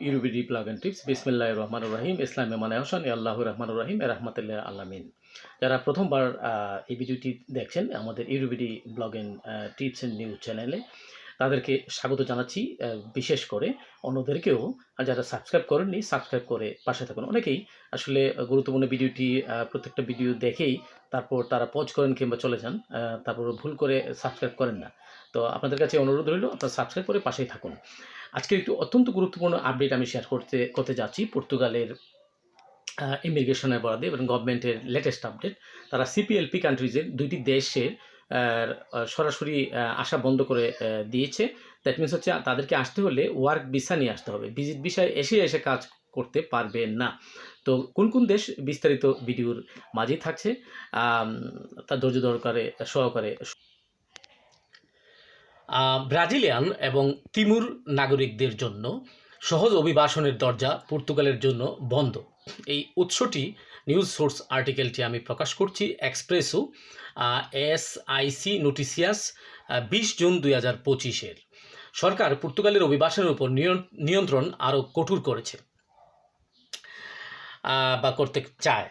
ইউরুবিডি plug and tips বিসমিল্লাহ রহমান রহিম ইসলাম মানে আহসান আল্লাহ রহমান রহিম রহমতুল্লাহ আলমিন যারা প্রথমবার এই ভিডিওটি দেখছেন আমাদের ইউরুবিডি blog and tips and news চ্যানেলে তাদেরকে স্বাগত জানাচ্ছি বিশেষ করে অন্যদেরকেও। যারা সাবস্ক্রাইব করেননি সাবস্ক্রাইব করে পাশে থাকুন। অনেকেই আসলে গুরুত্বপূর্ণ ভিডিওটি প্রত্যেকটা ভিডিও দেখেই তারপর তারা পজ করেন কিংবা চলে যান তারপর ভুল করে সাবস্ক্রাইব করেন না। তো আপনাদের কাছে অনুরোধ রইল, আপনারা সাবস্ক্রাইব করে পাশেই থাকুন। আজকে একটু অত্যন্ত গুরুত্বপূর্ণ আপডেট আমি শেয়ার করতে করতে যাচ্ছি। পর্তুগালের ইমিগ্রেশনের বরাদে এবং গভর্নমেন্টের লেটেস্ট আপডেট তারা সিপিএলপি কান্ট্রিজের দুইটি দেশের সরাসরি আসা বন্ধ করে দিয়েছে। দ্যাট মিনস হচ্ছে তাদেরকে আসতে হলে ওয়ার্ক ভিসা নিয়ে আসতে হবে। ভিজিট ভিসায় এসে এসে কাজ করতে পারবে না। তো কোন কোন দেশ বিস্তারিত ভিডিওর মাঝেই থাকছে? তার ধৈর্য দরকারে সহকারে ব্রাজিলিয়ান এবং তিমুর নাগরিকদের জন্য সহজ অভিবাসনের দরজা পর্তুগালের জন্য বন্ধ। এই উৎসটি নিউজ সোর্স আর্টিকেলটি আমি প্রকাশ করছি এক্সপ্রেসো এস আইসি নোটিসিয়াস বিশ জুন দুই হাজার পঁচিশের। সরকার পর্তুগালের অভিবাসনের উপর নিয়ন- নিয়ন্ত্রণ আরও কঠোর করেছে। বা করতে চায়।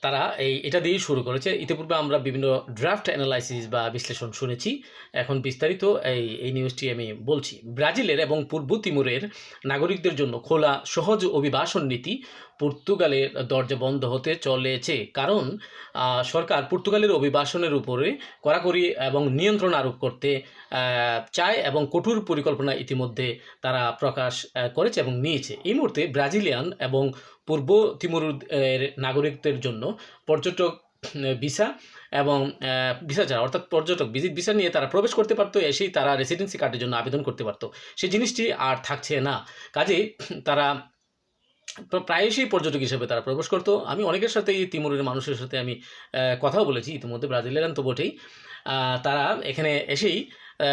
তারা এই, এটা দিয়েই শুরু করেছে। ইতিপূর্বে আমরা বিভিন্ন ড্রাফট অ্যানালাইসিস বা বিশ্লেষণ শুনেছি। এখন বিস্তারিত এই এই নিউজটি আমি বলছি। ব্রাজিলের এবং পূর্ব তিমুরের নাগরিকদের জন্য খোলা, সহজ অভিবাসন নীতি পর্তুগালের দরজা বন্ধ হতে চলেছে। কারণ সরকার পর্তুগালের অভিবাসনের উপরে কড়াকড়ি এবং নিয়ন্ত্রণ আরোপ করতে চায় এবং কঠোর পরিকল্পনা ইতিমধ্যে তারা প্রকাশ করেছে এবং নিয়েছে। এই মুহূর্তে ব্রাজিলিয়ান এবং পূর্ব তিমুর নাগরিকদের জন্য পর্যটক ভিসা এবং ভিসা ছাড়া, অর্থাৎ পর্যটক ভিজিট ভিসা নিয়ে তারা প্রবেশ করতে পারতো, এসেই তারা রেসিডেন্সি কার্ডের জন্য আবেদন করতে পারতো। সেই জিনিসটি আর থাকছে না। কাজেই তারা প্রায়শই পর্যটক হিসেবে তারা প্রবেশ করতো। আমি অনেকের সাথে এই তিমুরের মানুষের সাথে আমি কথাও বলেছি ইতিমধ্যে ব্রাজিলিয়ান তো বটেই। তারা এখানে এসেই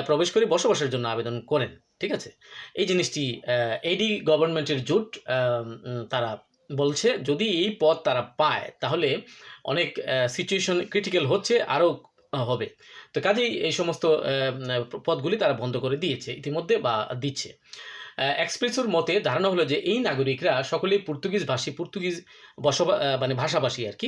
প্রবেশ করে বসবাসের জন্য আবেদন করেন, ঠিক আছে? এই জিনিসটি এডি গভর্নমেন্টের জোট তারা বলছে, যদি এই পদ তারা পায়, তাহলে অনেক সিচুয়েশন ক্রিটিক্যাল হচ্ছে, আরও হবে। তো কাজেই এই সমস্ত পদগুলি তারা বন্ধ করে দিয়েছে, ইতিমধ্যে বা দিচ্ছে। এক্সপ্রেসোর মতে ধারণা হলো যে এই নাগরিকরা সকলেই পর্তুগিজ ভাষী পর্তুগিজ বসবা মানে ভাষাভাষী আর কি।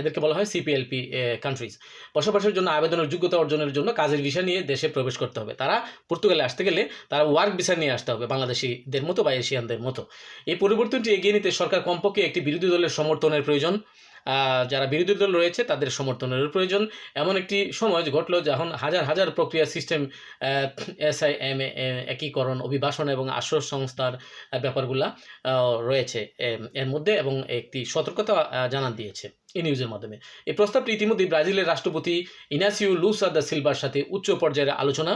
এদেরকে বলা হয় সিপিএলপি কান্ট্রিজ বসবাসের জন্য আবেদনের যোগ্যতা অর্জনের জন্য কাজের ভিসা নিয়ে দেশে প্রবেশ করতে হবে। তারা পর্তুগালে আসতে গেলে তারা ওয়ার্ক ভিসা নিয়ে আসতে হবে বাংলাদেশিদের মতো বা এশিয়ানদের মতো। এই পরিবর্তনটি এগিয়ে নিতে সরকার কমপক্ষে একটি বিরোধী দলের সমর্থনের প্রয়োজন। যারা বিরোধী দল রয়েছে, তাদের সমর্থনের প্রয়োজন। এমন একটি সময় ঘটলো যখন হাজার হাজার প্রক্রিয়া সিস্টেম এসআই এম একীকরণ, অভিবাসন এবং আশ্রয় সংস্থার ব্যাপারগুলা রয়েছে এর মধ্যে এবং একটি সতর্কতা জানান দিয়েছে এই নিউজের মাধ্যমে। এই প্রস্তাবটি ইতিমধ্যে ব্রাজিলের রাষ্ট্রপতি ইনাসিও লুসা দা সিলভার সাথে উচ্চ পর্যায়ের আলোচনা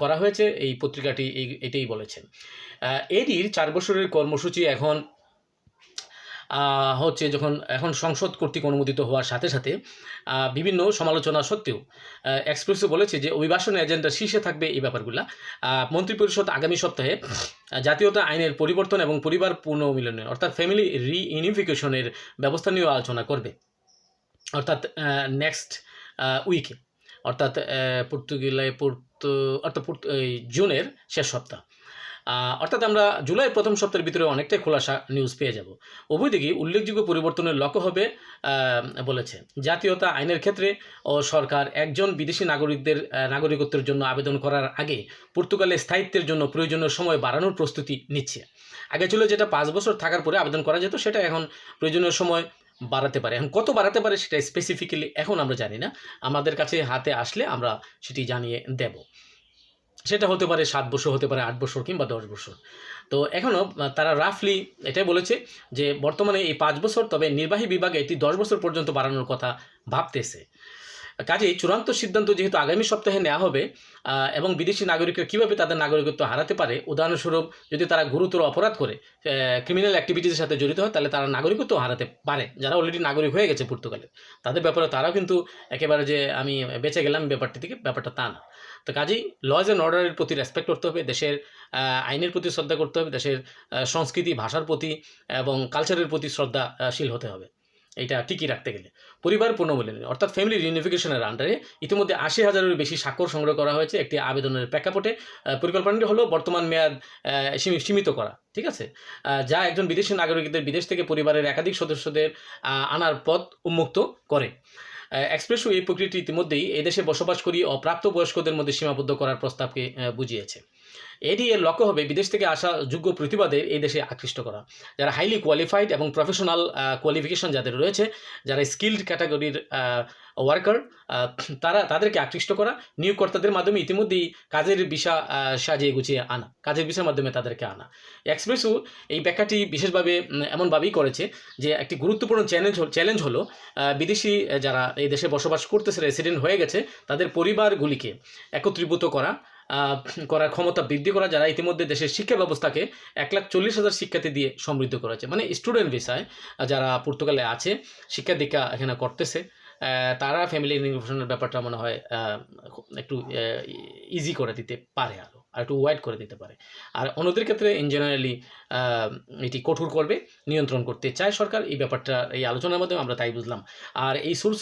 করা হয়েছে। এই পত্রিকাটি এটাই বলেছেন। এডির চার বছরের কর্মসূচি এখন হচ্ছে যখন এখন সংসদ কর্তৃক অনুমোদিত হওয়ার সাথে সাথে বিভিন্ন সমালোচনা সত্ত্বেও এক্সপ্রেসও বলেছে যে অভিবাসন এজেন্ডা শীর্ষে থাকবে এই ব্যাপারগুলা। মন্ত্রিপরিষদ আগামী সপ্তাহে জাতীয়তা আইনের পরিবর্তন এবং পরিবার পুনর্মিলনের অর্থাৎ ফ্যামিলি রিইউনিফিকেশনের ব্যবস্থা নিয়েও আলোচনা করবে। অর্থাৎ নেক্সট উইকে অর্থাৎ আহ, পর্তুগালে পর্তু অর্থাৎ জুনের শেষ সপ্তাহ। অর্থাৎ আমরা জুলাই প্রথম সপ্তাহের ভিতরে অনেকটাই খোলাসা নিউজ পেয়ে যাব। উভয়দিকেই উল্লেখযোগ্য পরিবর্তনের লক্ষ্য হবে বলেছে, জাতীয়তা আইনের ক্ষেত্রে ও সরকার একজন বিদেশি নাগরিকদের নাগরিকত্বের জন্য আবেদন করার আগে পর্তুগালে স্থায়িত্বের জন্য প্রয়োজনীয় সময় বাড়ানোর প্রস্তুতি নিচ্ছে। আগে ছিল যেটা পাঁচ বছর থাকার পরে আবেদন করা যেত, সেটা এখন প্রয়োজনীয় সময় বাড়াতে পারে। এখন কত বাড়াতে পারে সেটা স্পেসিফিক্যালি এখন আমরা জানি না। আমাদের কাছে হাতে আসলে আমরা সেটি জানিয়ে দেব। সেটা হতে পারে সাত বছর, হতে পারে আট বছর কিংবা দশ বছর। তো এখনও তারা রাফলি এটাই বলেছে যে বর্তমানে এই পাঁচ বছর, তবে নির্বাহী বিভাগে এটি দশ বছর পর্যন্ত বাড়ানোর কথা ভাবতেছে। কাজেই চূড়ান্ত সিদ্ধান্ত যেহেতু আগামী সপ্তাহে নেওয়া হবে এবং বিদেশি নাগরিকরা কীভাবে তাদের নাগরিকত্ব হারাতে পারে, উদাহরণস্বরূপ যদি তারা গুরুতর অপরাধ করে ক্রিমিনাল অ্যাক্টিভিটিসের সাথে জড়িত হয়, তাহলে তারা নাগরিকত্ব হারাতে পারে, যারা অলরেডি নাগরিক হয়ে গেছে পর্তুগালে। তাদের ব্যাপারে তারাও কিন্তু একেবারে যে আমি বেঁচে গেলাম ব্যাপারটি থেকে, ব্যাপারটা তা না। তো কাজেই লজ অ্যান্ড অর্ডারের প্রতি রেসপেক্ট করতে হবে, দেশের আইনের প্রতি শ্রদ্ধা করতে হবে, দেশের সংস্কৃতি, ভাষার প্রতি এবং কালচারের প্রতি শ্রদ্ধাশীল হতে হবে। এটা টিকিয়ে রাখতে গেলে। পরিবার পুনর্মূল্যায়ন অর্থাৎ ফ্যামিলি রিউনিফিকেশনের আন্ডারে ইতিমধ্যে আশি হাজারের বেশি স্বাক্ষর সংগ্রহ করা হয়েছে একটি আবেদনের প্রেক্ষাপটে। পরিকল্পনাটি হলো বর্তমান মেয়াদ সীমিত করা, ঠিক আছে? যা একজন বিদেশি নাগরিকদের বিদেশ থেকে পরিবারের একাধিক সদস্যদের আনার পথ উন্মুক্ত করে। এক্সপ্রেসও এই প্রক্রিয়াটি ইতিমধ্যেই এদেশে বসবাস করি অপ্রাপ্ত বয়স্কদের মধ্যে সীমাবদ্ধ করার প্রস্তাবকে বুঝিয়েছে। এটি এর লক্ষ্য হবে বিদেশ থেকে আসা যোগ্য প্রতিবাদের এই দেশে আকৃষ্ট করা। যারা হাইলি কোয়ালিফাইড এবং প্রফেশনাল কোয়ালিফিকেশন যাদের রয়েছে, যারা স্কিল্ড ক্যাটাগরির ওয়ার্কার তারা তাদেরকে আকৃষ্ট করা। নিয়োগকর্তাদের মাধ্যমে ইতিমধ্যেই কাজের বিষা সাজিয়ে গুছিয়ে আনা, কাজের বিষয়ের মাধ্যমে তাদেরকে আনা। এক্সপ্রেসও এই ব্যাখ্যাটি বিশেষভাবে এমনভাবেই করেছে যে একটি গুরুত্বপূর্ণ চ্যালেঞ্জ চ্যালেঞ্জ হলো বিদেশি যারা এই দেশে বসবাস করতেছে রেসিডেন্ট হয়ে গেছে, তাদের পরিবারগুলিকে একত্রীভূত করা করার ক্ষমতা বৃদ্ধি করা যারা ইতিমধ্যে দেশের শিক্ষা ব্যবস্থাকে এক লাখ চল্লিশ হাজার শিক্ষার্থী দিয়ে সমৃদ্ধ করেছে। মানে স্টুডেন্ট ভিসায় যারা পর্তুগালে আছে, শিক্ষা দীক্ষা এখানে করতেছে তারা ফ্যামিলি ইনফরমেশনের ব্যাপারটা মনে হয় একটু ইজি করে দিতে পারে আরও আর একটু ওয়াইড করে দিতে পারে। আর অন্যদের ক্ষেত্রে ইন জেনারেলি এটি কঠোর করবে, নিয়ন্ত্রণ করতে চায় সরকার। এই ব্যাপারটা, এই আলোচনার মাধ্যমে আমরা তাই বুঝলাম। আর এই সোর্স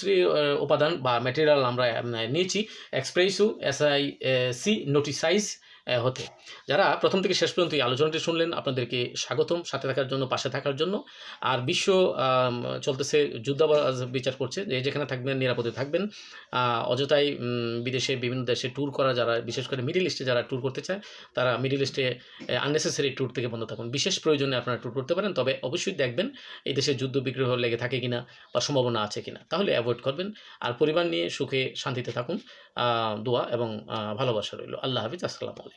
উপাদান বা ম্যাটেরিয়াল আমরা নিয়েছি এক্সপ্রেসু এসআই সি নোটিসাইজ হতে। যারা প্রথম থেকে শেষ পর্যন্ত এই আলোচনাটি শুনলেন, আপনাদেরকে স্বাগতম সাথে থাকার জন্য, পাশে থাকার জন্য। আর বিশ্ব চলতেছে যুদ্ধাবাজ বিচার করছে, যে যেখানে থাকবেন, নিরাপদে থাকবেন। অযথাই বিদেশে, বিভিন্ন দেশে ট্যুর করা যারা, বিশেষ করে মিডিল ইস্টে যারা ট্যুর করতে চায়, তারা মিডিল ইস্টে আননেসেসারি ট্যুর থেকে বন্ধ থাকুন। বিশেষ প্রয়োজনে আপনারা ট্যুর করতে পারেন, তবে অবশ্যই দেখবেন, এই দেশে যুদ্ধ বিগ্রহ লেগে থাকে কিনা বা সম্ভাবনা আছে কিনা, তাহলে অ্যাভয়েড করবেন। আর পরিবার নিয়ে সুখে শান্তিতে থাকুন। দোয়া এবং ভালোবাসা রইল। আল্লাহ হাফিজ, আসসালামু আলাইকুম।